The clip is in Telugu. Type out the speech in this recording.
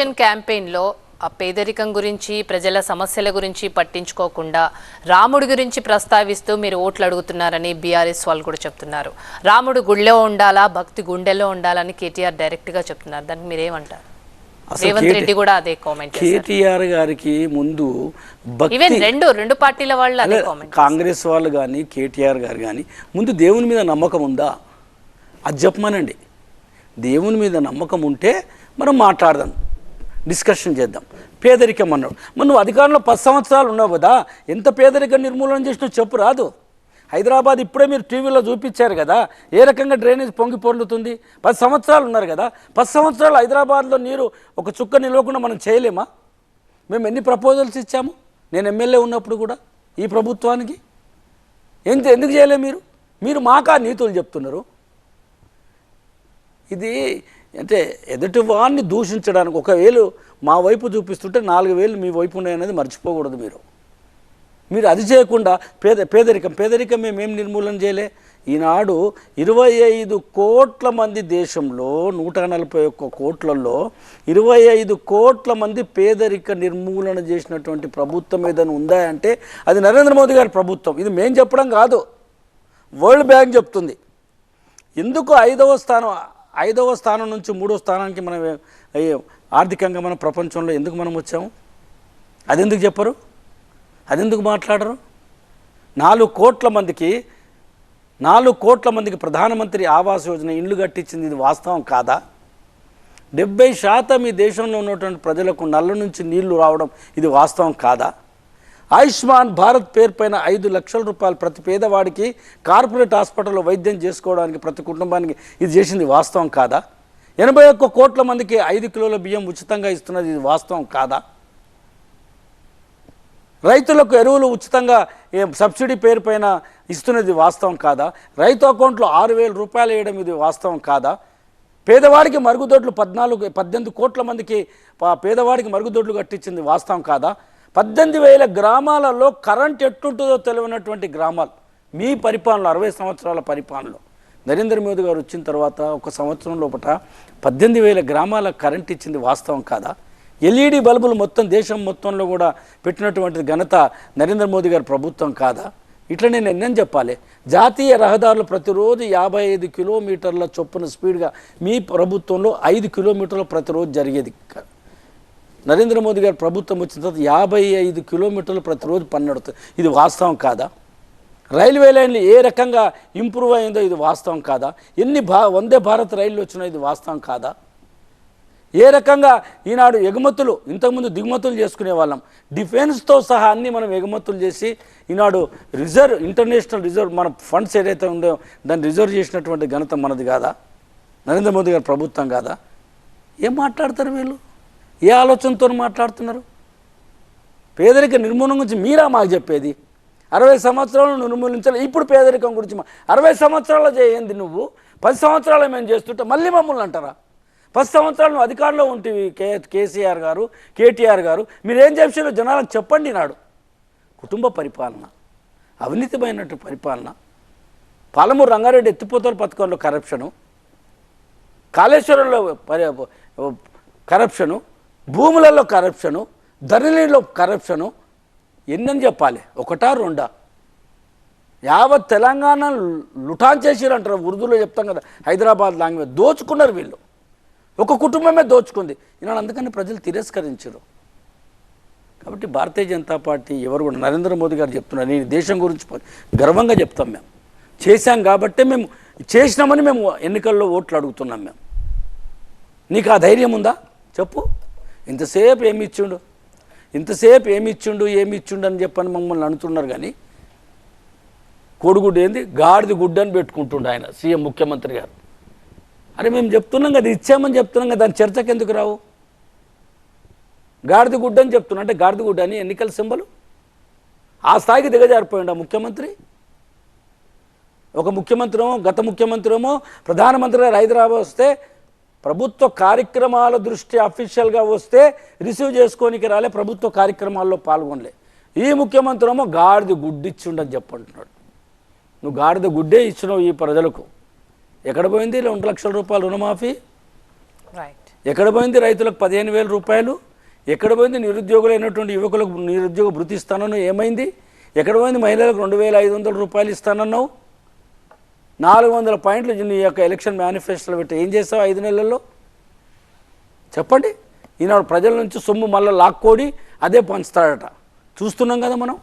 ఎలక్షన్ క్యాంపెయిన్లో ఆ పేదరికం గురించి ప్రజల సమస్యల గురించి పట్టించుకోకుండా రాముడి గురించి ప్రస్తావిస్తూ మీరు ఓట్లు అడుగుతున్నారని బీఆర్ఎస్ వాళ్ళు కూడా చెప్తున్నారు. రాముడు గుళ్ళో ఉండాలా భక్తి గుండెలో ఉండాలని కేటీఆర్ డైరెక్ట్గా చెప్తున్నారు. దానికి మీరేమంటారు? రేవంత్ రెడ్డి కూడా అదే కామెంట్ కేటీఆర్ గారికి ముందు ఈవెన్ రెండు రెండు పార్టీల వాళ్ళు అదే అదే కామెంట్ కాంగ్రెస్ వాళ్ళు కానీ కేటీఆర్ గారు కానీ ముందు దేవుని మీద నమ్మకం ఉందా? అది చెప్పమనండి. దేవుని మీద నమ్మకం ఉంటే మనం మాట్లాడదాం. డిస్కషన్ చేద్దాం. పేదరికం అన్నాడు మరి నువ్వు అధికారంలో పది సంవత్సరాలు ఉన్నావు కదా ఎంత పేదరిక నిర్మూలన చేసినా చెప్పు రాదు. హైదరాబాద్ ఇప్పుడే మీరు టీవీలో చూపించారు కదా ఏ రకంగా డ్రైనేజ్ పొంగి పొర్లుతుంది? పది సంవత్సరాలు ఉన్నారు కదా పది సంవత్సరాలు హైదరాబాద్లో నీరు ఒక చుక్క నిలవకుండా మనం చేయలేమా? మేము ఎన్ని ప్రపోజల్స్ ఇచ్చాము? నేను ఎమ్మెల్యే ఉన్నప్పుడు కూడా ఈ ప్రభుత్వానికి. ఎంత ఎందుకు చేయలే మీరు? మీరు మాకా నీతులు చెప్తున్నారు. ఇది అంటే ఎదుటి వాడిని దూషించడానికి ఒకవేళ మా వైపు చూపిస్తుంటే నాలుగు వేలు మీ వైపు ఉన్నాయనేది మర్చిపోకూడదు మీరు. మీరు అది చేయకుండా పేద పేదరికం పేదరికం మేమేం నిర్మూలన చేయలే? ఈనాడు ఇరవై ఐదు కోట్ల మంది దేశంలో నూట నలభై ఒక్క కోట్లలో ఇరవై ఐదు కోట్ల మంది పేదరిక నిర్మూలన చేసినటువంటి ప్రభుత్వం ఏదైనా ఉందా అంటే అది నరేంద్ర మోదీ గారి ప్రభుత్వం. ఇది మేం చెప్పడం కాదు. వరల్డ్ బ్యాంక్ చెప్తుంది. ఎందుకు ఐదవ స్థానం ఐదవ స్థానం నుంచి మూడో స్థానానికి మనం ఆర్థికంగా మన ప్రపంచంలో ఎందుకు మనం వచ్చాము? అది ఎందుకు చెప్పరు? అది ఎందుకు మాట్లాడరు? నాలుగు కోట్ల మందికి నాలుగు కోట్ల మందికి ప్రధానమంత్రి ఆవాస్ యోజన ఇల్లు కట్టించింది ఇది వాస్తవం కాదా? డెబ్బై శాతం ఈ దేశంలో ఉన్నటువంటి ప్రజలకు నల్ల నుంచి నీళ్ళు రావడం ఇది వాస్తవం కాదా? ఆయుష్మాన్ భారత్ పేరు పైన ఐదు లక్షల రూపాయలు ప్రతి పేదవాడికి కార్పొరేట్ హాస్పిటల్లో వైద్యం చేసుకోవడానికి ప్రతి కుటుంబానికి ఇది చేసింది వాస్తవం కాదా? ఎనభై ఒక్క కోట్ల మందికి ఐదు కిలోల బియ్యం ఉచితంగా ఇస్తున్నది ఇది వాస్తవం కాదా? రైతులకు ఎరువులు ఉచితంగా సబ్సిడీ పేరు పైన ఇస్తున్నది వాస్తవం కాదా? రైతు అకౌంట్లో ఆరు వేల రూపాయలు వేయడం ఇది వాస్తవం కాదా? పేదవాడికి మరుగుదొడ్లు పద్నాలుగు పద్దెనిమిది కోట్ల మందికి పేదవాడికి మరుగుదొడ్లు కట్టించింది వాస్తవం కాదా? పద్దెనిమిది వేల గ్రామాలలో కరెంట్ ఎట్టుంటుందో తెలియనటువంటి గ్రామాలు. మీ పరిపాలన అరవై సంవత్సరాల పరిపాలనలో. నరేంద్ర మోదీ గారు వచ్చిన తర్వాత ఒక సంవత్సరం లోపల పద్దెనిమిది వేల గ్రామాలకు కరెంట్ ఇచ్చింది వాస్తవం కాదా? ఎల్ఈడి బల్బులు మొత్తం దేశం మొత్తంలో కూడా పెట్టినటువంటి ఘనత నరేంద్ర మోదీ గారి ప్రభుత్వం కాదా? ఇట్లా నేను ఎన్నేం చెప్పాలి? జాతీయ రహదారులు ప్రతిరోజు యాభై ఐదు కిలోమీటర్ల చొప్పున స్పీడ్గా మీ ప్రభుత్వంలో ఐదు కిలోమీటర్లు ప్రతిరోజు జరిగేది నరేంద్ర మోదీ గారు ప్రభుత్వం వచ్చిన తర్వాత యాభై ఐదు కిలోమీటర్లు ప్రతిరోజు పన్నడుతుంది ఇది వాస్తవం కాదా? రైల్వే లైన్లు ఏ రకంగా ఇంప్రూవ్ అయిందో ఇది వాస్తవం కాదా? ఎన్ని భా వందే భారత్ రైళ్ళు వచ్చినాయో ఇది వాస్తవం కాదా? ఏ రకంగా ఈనాడు ఎగుమతులు ఇంతకుముందు దిగుమతులు చేసుకునే వాళ్ళం. డిఫెన్స్తో సహా అన్ని మనం ఎగుమతులు చేసి ఈనాడు రిజర్వ్ ఇంటర్నేషనల్ రిజర్వ్ మన ఫండ్స్ ఏదైతే ఉందో దాన్ని రిజర్వ్ చేసినటువంటి ఘనత మనది కాదా? నరేంద్ర మోదీ గారి ప్రభుత్వం కాదా? ఏం మాట్లాడతారు వీళ్ళు? ఏ ఆలోచనతో మాట్లాడుతున్నారు? పేదరిక నిర్మూలన గురించి మీరా మాకు చెప్పేది? అరవై సంవత్సరాలు నిర్మూలించాలి ఇప్పుడు పేదరికం గురించి మా- అరవై సంవత్సరాలు చేయండి నువ్వు పది సంవత్సరాలు మేము చేస్తుంటే మళ్ళీ మమ్మల్ని అంటారా? పది సంవత్సరాలు నువ్వు అధికారంలో ఉంటివి కే కేసీఆర్ గారు కేటీఆర్ గారు మీరేం చేసారో జనాలకు చెప్పండి నాడు. కుటుంబ పరిపాలన అవినీతిమైనట్టు పరిపాలన పాలమూరు రంగారెడ్డి ఎత్తిపోతల పథకంలో కరప్షను కాళేశ్వరంలో పరి కరప్షను భూములలో కరప్షను ధరణిలో కరప్షను ఎన్నని చెప్పాలి? ఒకటా రెండా? యావత్ తెలంగాణ లుఠాన్ చేసిరు అంటారు. ఉర్దూలో చెప్తాం కదా హైదరాబాద్ లాంగ్వేజ్. దోచుకున్నారు వీళ్ళు. ఒక కుటుంబమే దోచుకుంది. ఈనాడు అందుకని ప్రజలు తిరస్కరించారు కాబట్టి భారతీయ జనతా పార్టీ ఎవరు కూడా నరేంద్ర మోదీ గారు చెప్తున్నారు. నేను దేశం గురించి గర్వంగా చెప్తాం మేము. చేశాం కాబట్టే మేము చేసినామని మేము ఎన్నికల్లో ఓట్లు అడుగుతున్నాం మేము. నీకు ఆ ధైర్యం ఉందా? చెప్పు. ఇంతసేపు ఏమి ఇచ్చిండు ఇంతసేపు ఏమి ఇచ్చిండు ఏమి ఇచ్చిండు అని చెప్పని మమ్మల్ని అంటున్నారు కానీ కోడిగుడ్డు ఏంది? గాడిది గుడ్డు అని పెట్టుకుంటుండు ఆయన సీఎం ముఖ్యమంత్రి గారు. అరే మేము చెప్తున్నాం కదా ఇచ్చామని చెప్తున్నాం కదా దాని చర్చకు ఎందుకు రావు? గాడిద గుడ్డ అని చెప్తున్నా అంటే గాడిద గుడ్డు అని ఎన్నికల సింబలు? ఆ స్థాయికి దిగజారిపోయిండు ఆ ముఖ్యమంత్రి? ఒక ముఖ్యమంత్రి గత ముఖ్యమంత్రి ఏమో ప్రధానమంత్రి గారు హైదరాబాద్ వస్తే ప్రభుత్వ కార్యక్రమాల దృష్టి అఫీషియల్గా వస్తే రిసీవ్ చేసుకోనికి రాలే ప్రభుత్వ కార్యక్రమాల్లో పాల్గొనలే. ఈ ముఖ్యమంత్రి ఏమో గాడిద గుడ్డిచ్చిండని చెప్పంటున్నాడు. నువ్వు గాడిద గుడ్డే ఇచ్చినావు ఈ ప్రజలకు. ఎక్కడ పోయింది? రెండు లక్షల రూపాయల రుణమాఫీ? రైట్ ఎక్కడ పోయింది రైతులకు పదిహేను వేల రూపాయలు? ఎక్కడ పోయింది నిరుద్యోగులైనటువంటి యువకులకు నిరుద్యోగ భృతి ఇస్తానన్నావు? ఏమైంది? ఎక్కడ పోయింది మహిళలకు రెండు వేల ఐదు వందల రూపాయలు ఇస్తానన్నావు? నాలుగు వందల పాయింట్లు నీ యొక్క ఎలక్షన్ మేనిఫెస్టోలో పెట్టి ఏం చేస్తావు ఐదు నెలల్లో? చెప్పండి. ఈనాడు ప్రజల నుంచి సొమ్ము మళ్ళీ లాక్కోడి అదే పంచుతాడట. చూస్తున్నాం కదా మనం.